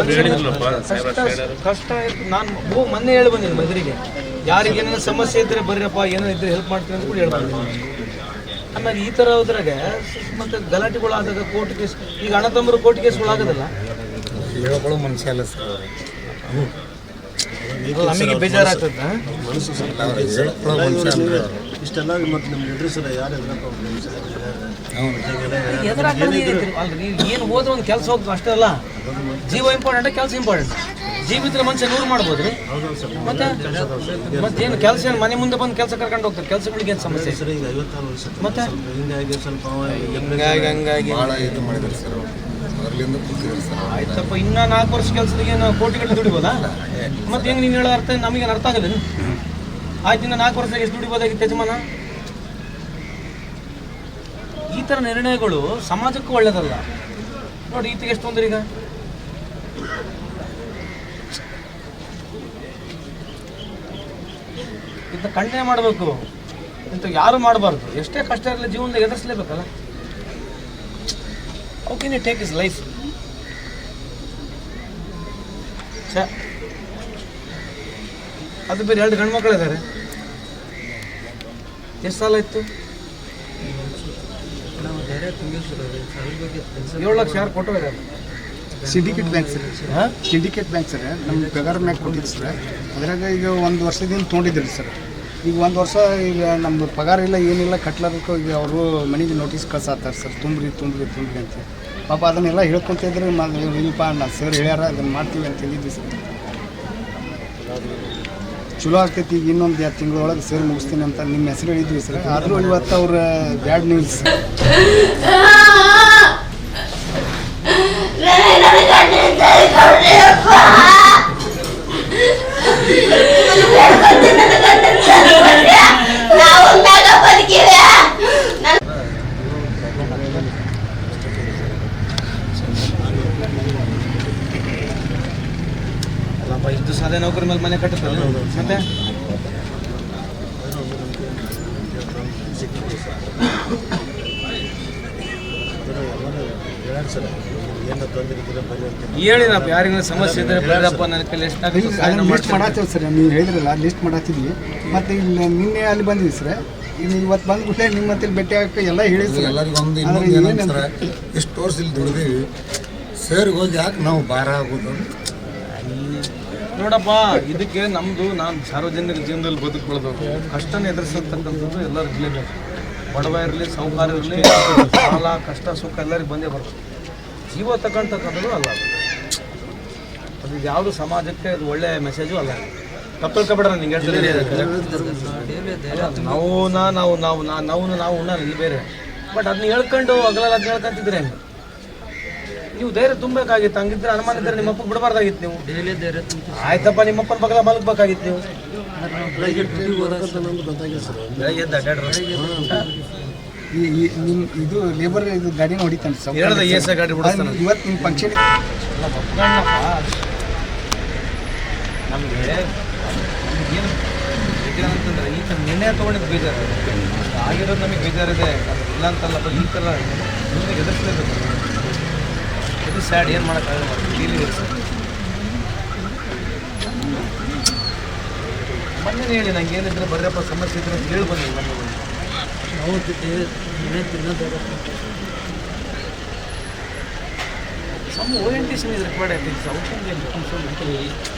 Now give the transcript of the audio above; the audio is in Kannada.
ಕಷ್ಟ ಕಷ್ಟ ನಾನು ಓ ಮೊನ್ನೆ ಹೇಳಿ ಬಂದಿದ್ದೆ ಮದುವೆಗೆ ಯಾರಿಗೆ ಸಮಸ್ಯೆ ಇದ್ರೆ ಬರ್ರಪ್ಪ ಏನೋ ಇದ್ರೆ ಹೆಲ್ಪ್ ಮಾಡ್ತೀನಿ ಅಂತ ಕೂಡ ಹೇಳ್ಬಾರ್ದು. ಆಮೇಲೆ ಈ ಥರ ಹೋದ್ರಾಗ ಮತ್ತೆ ಗಲಾಟೆಗಳು ಆದಾಗ ಕೋರ್ಟ್ ಕೇಸ್ ಈಗ ಅಣ್ಣ ತಮ್ಮರು ಕೋರ್ಟ್ ಕೇಸ್ಗಳು ಆಗೋದಿಲ್ಲ ಹೇಳ್ಕೊಳ್ಳೋ ಮನುಷ್ಯ ಅಲ್ಲ ಸರ್. ನಮಗೆ ಬೇಜಾರಾಗ್ತದ ಇಷ್ಟೆಲ್ಲ ಮತ್ತೆ ಯಾರು ಏನು ಹೋದ್ರೆ ಒಂದು ಕೆಲಸ ಹೋಗ್ತದೆ ಅಷ್ಟೇ ಅಲ್ಲ. ಜೀವ ಇಂಪಾರ್ಟೆಂಟ್ ಕೆಲಸ ಇಂಪಾರ್ಟೆಂಟ್ ಜೀವಿದ್ರೆ ಮನುಷ್ಯ ನೂರು ಮಾಡ್ಬೋದ್ರಿ? ಮತ್ತೆ ಮತ್ತೇನು ಕೆಲಸ ಏನು ಮನೆ ಮುಂದೆ ಬಂದು ಕೆಲಸ ಕರ್ಕೊಂಡು ಹೋಗ್ತಾರೆ. ಕೆಲಸಗಳಿಗೆ ಏನು ಸಮಸ್ಯೆ? ಸರ್ ಈಗ ಐವತ್ತಾರು ವರ್ಷ ಮತ್ತೆ? ಹಿಂಗಾಗಿ ಸ್ವಲ್ಪ ಹಂಗಾಗಿ ಭಾಳ ಇದು ಮಾಡಿದ್ರು ಸರ್ ಆಯ್ತಪ್ಪ, ಇನ್ನ ನಾಲ್ಕು ವರ್ಷ ಕೆಲಸದಿಗೆ ನಾವು ಕೋಟಿಗಟ್ಟಲೆ ದುಡಿಬೋದಾ? ಮತ್ತೆ ಹೆಂಗೆ ನೀನು ಹೇಳೋ ಅರ್ಥ ನಮಗೆ ಅರ್ಥ ಆಗಲ್ಲ ಆಯ್ತು, ಇನ್ನ ನಾಲ್ಕು ವರ್ಷ ಎಷ್ಟು ದುಡಿಬೋದಾಗಿತ್ತು ಯಜಮಾನ? ಈ ಥರ ನಿರ್ಣಯಗಳು ಸಮಾಜಕ್ಕೂ ಒಳ್ಳೇದಲ್ಲ. ನೋಡಿ, ಈತಿಗೆ ಎಷ್ಟು ತೊಂದರೆ ಈಗ? ಇಂಥ ಖಂಡನೆ ಮಾಡಬೇಕು. ಇಂಥ ಯಾರು ಮಾಡಬಾರ್ದು? ಎಷ್ಟೇ ಕಷ್ಟ ಇರಲಿ ಜೀವನದಾಗ ಎದುರಿಸಲೇಬೇಕಲ್ಲ. How can you take his life sir ಅದು ಬೇರೆ ಎರಡು ಗಂಡು ಮಕ್ಕಳು ಇದ್ದಾರೆ ಎಷ್ಟು ಸಾಲ ಇತ್ತು? ಏಳು ಲಕ್ಷ ಯಾರು ಕೊಟ್ಟು ಇದ್ದಾರೆ ಸಿಂಡಿಕೇಟ್ ಬ್ಯಾಂಕ್ ಸರ್. ಹಾಂ? Syndicate bank sir. ನಮ್ಮ ಪಗಾರ ಮ್ಯಾಗ ಕೊಟ್ಟಿದ್ರು ಸರ್. ಅದ್ರಾಗ ಈಗ ಒಂದು ವರ್ಷದಿಂದ ತೊಗೊಂಡಿದ್ರಿ ಸರ್. ಈಗ ಒಂದು ವರ್ಷ ಈಗ ನಮ್ಮದು ಪಗಾರ ಇಲ್ಲ, ಏನಿಲ್ಲ ಕಟ್ಲಾರಕ್ಕೆ ಈಗ ಅವರು ಮನೆಗೆ ನೋಟಿಸ್ ಕಳ್ಸಾತಾರೆ ಸರ್ ತುಂಬ್ರಿ ತುಂಬ್ರಿ ತುಂಬ್ರಿ ಅಂತ. ಪಾಪ ಅದನ್ನೆಲ್ಲ ಹೇಳ್ಕೊತಿದ್ರೆ ಇಲ್ಲಪ್ಪ, ನಾ ಸರ್ ಹೇಳ್ಯಾರ ಅದನ್ನು ಮಾಡ್ತೀವಿ ಅಂತ ಹೇಳಿದ್ವಿ ಸರ್ ಚಲೋ ಆಗ್ತೈತಿ, ಈಗ ಇನ್ನೊಂದು ಎರಡು ತಿಂಗಳೊಳಗೆ ಸೇರಿ ಮುಗಿಸ್ತೀನಿ ಅಂತ ನಿಮ್ಮ ಹೆಸರು ಹೇಳಿದ್ವಿ ಸರ್ ಆದರೂ ಇವತ್ತು ಅವ್ರ ಬ್ಯಾಡ್ ನ್ಯೂಸ್ ಇಷ್ಟು ನೌಕರಿ ಮೇಲೆ ಮನೆ ಕಟ್ಟಿಸ್ತಾರೆ. ಮತ್ತೆ? ಹೇಳ್ಯಾರ ಸರ್ ಏನು ತೊಂದರೆ ಇದ್ರೆ ಬರ್ರಿ ಅಂತ ಹೇಳಿನಪ್ಪ ಯಾರಿಗಾರ ಸಮಸ್ಯೆ ಇದ್ರೆ ಬರ್ರಪ್ಪ ನನ್ನ ಕೈಲಿ ಎಷ್ಟಾಗುತ್ತೆ ಲಿಸ್ಟ್ ಮಾಡತ್ತೇವೆ ಸರ್ ನೀವು ಹೇಳಿದ್ರಲ್ಲ ಲಿಸ್ಟ್ ಮಾಡತ್ತಿದ್ವಿ ಮತ್ತೆ ಇಲ್ಲಿ ನಿನ್ನೆ ಅಲ್ಲಿ ಬಂದಿದ್ವಿ ಸರ್. ಈಗ ಇವತ್ತು ಬಂದ ಕೂಡಲೇ ನಿಮ್ಮ ಮತ್ತೆ ಭೇಟಿ ಆಗಕ್ಕೆ ಎಲ್ಲ ಹೇಳಿದ್ರು ಎಲ್ಲರಿಗೂ ಒಂದು ಇನ್ನೊಂದು ಏನಂತಾರೆ ಏನಂದ್ರೆ ಇಷ್ಟು ವರ್ಷ ಇಲ್ಲಿ ದುಡಿದೀವಿ ಸರ್ಗೆ ಹೋಗಿ ಯಾಕೆ ನಾವು ಭಾರ ಆಗೋದು ನೋಡಪ್ಪ, ಇದಕ್ಕೆ ನಮ್ದು, ನಾನು ಸಾರ್ವಜನಿಕ ಜೀವನದಲ್ಲಿ ಬದುಕೊಳ್ಳೋದು ಕಷ್ಟನ ಎದುರಿಸತಕ್ಕಂಥದ್ದು ಎಲ್ಲರೂ ಇರಲೇಬೇಕು. ಬಡವ ಇರಲಿ ಸಾಹುಕಾರ ಇರಲಿ, ಸಾಲ, ಕಷ್ಟ, ಸುಖ ಎಲ್ಲರಿಗೂ ಬಂದೇ ಬರ್ತದೆ. ಜೀವ ತಗೊಂತಕ್ಕಂಥದ್ದು ಅಲ್ಲ ಅದು. ಯಾವುದು ಸಮಾಜಕ್ಕೆ ಅದು ಒಳ್ಳೆ ಮೆಸೇಜು ಅಲ್ಲ. ತಪ್ಪು ತಿಳ್ಕೊಬೇಡ್ರ ನಿಂಗೆ ಹೇಳ್ತೀನಿ ನಾವು ನಾವು ನಾವು ನಾವು ನಾವು ಉಣ್ಣ ಇಲ್ಲಿ ಬೇರೆ. ಬಟ್ ಅದನ್ನ ಹೇಳ್ಕೊಂಡು ಅದನ್ನ ಹೇಳ್ಕೊಂತಿದ್ರೆ ನೀವು ಧೈರ್ಯ ತುಂಬಬೇಕಾಗಿತ್ತು ಹಂಗಿದ್ರೆ ಅನುಮಾನ ಇದ್ರೆ ನಿಮ್ಮಪ್ಪ ಬಿಡಬಾರ್ದಾಗಿತ್ತು ನೀವು. ಆಯ್ತಪ್ಪ ನಿಮ್ಮಪ್ಪನ ಬಗಲ ಮಲಗಬೇಕಾಗಿತ್ತು ನೀವು. ನಮ್ದು ಗೊತ್ತಾಗಿಲ್ಲ ಸರ್ ಬೆಳಗ್ಗೆ ಎದ್ದು ಅಡ್ಡಾಡ್ರಿ ಈ ಈ ನಿಮ್ಮ ಇದು ಲೇಬರ್ ಇದು ಗಾಡಿ ಹೊಡಿತಾನೆ ಸರ್. ಹೇಳ್ದೆ ಎಸ್ ಗಾಡಿ ಬಿಡಿಸ್ತಾನೆ. ಇವತ್ತು ನಿಮ್ಮ ಫಂಕ್ಷನ್ ನಮಗೆ ಏನು ಬೇಜಾರು ಅಂತಂದ್ರೆ ಈ ಥರ ನಿರ್ಣಯ ತೊಗೊಂಡಿದ್ದು ಬೇಜಾರು. ಆಗಿರೋದು ನಮಗೆ ಬೇಜಾರಿದೆ. ಇಲ್ಲ ಅಂತಲ್ಲ ಈ ಥರ ಮುಂದೆ ಎದುರಿಸಲೇಬೇಕು ಇದು ಸ್ಯಾಡ್ ಏನು ಮಾಡೋಕ್ಕಾಗಲ್ಲ ಡೀಲಿ ಮೊನ್ನೆ ಹೇಳಿ ನಂಗೆ ಏನಿದ್ರೆ ಬರ್ರಪ್ಪ ಸಮಸ್ಯೆ ಇದ್ರೆ ಅಂತ ಹೇಳಿ ಬನ್ನಿ ಮೊನ್ನೆ ಬಂದು. Some orientation is required, I think. South